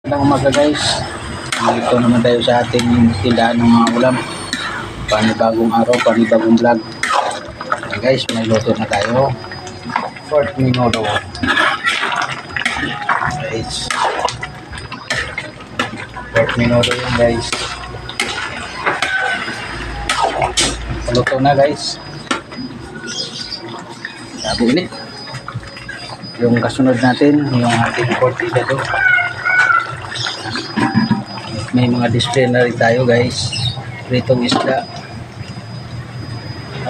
Magandang umaga guys. Dito naman tayo sa ating tindahan ng mga ulam. Panibagong araw, panibagong vlog. Okay guys, may luto na tayo. Fort Minudo. Guys. Fort Minudo yun guys. Luto na guys. Sabi ulit. Yung kasunod natin, yung ating Fort Minudo may mga display na rin tayo guys. Pritong isda.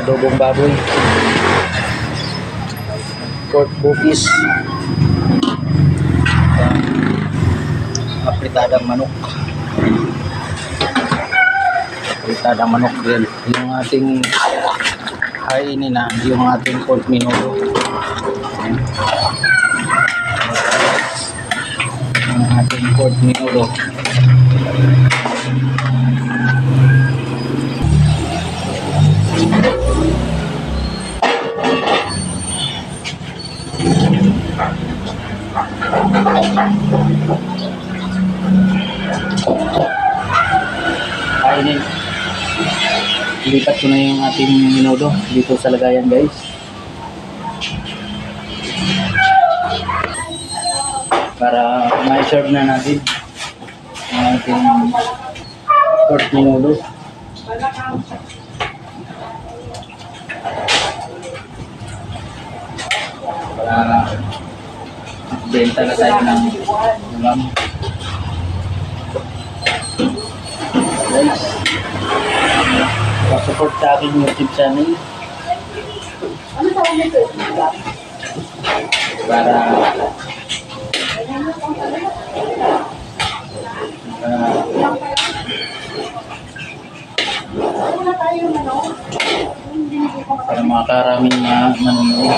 Adobong baboy. Pork bukis uh, apritadang manok. Apritadang manok din yung ating kainin na yung ating pork minuto yung ating pork minuto kainin. Lipat ko na yung ating minudo dito sa lagayan guys. Para ma-serve na natin ating pork minudo. Para benta na tayo ng ulam. guys. Pa-support sa aking YouTube channel. Para para makakaraming na manonood.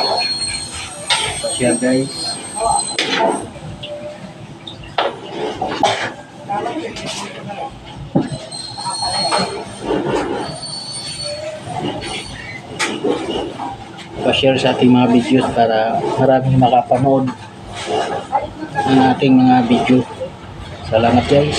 Pa-share guys. pa-share sa ating mga videos para maraming makapanood ng ating mga video. Salamat guys.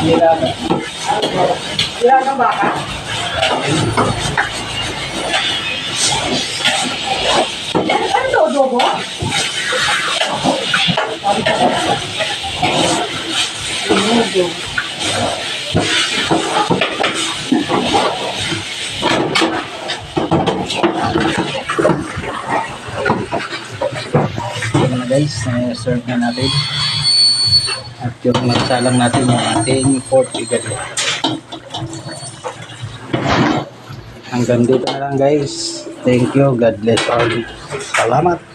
Nilaga. Nilagang baka? Ano to, adobo? Na guys, na-serve na natin. At yung magsalang natin yung ating pork igado. Hanggang dito na lang guys. Thank you. God bless all. Salamat.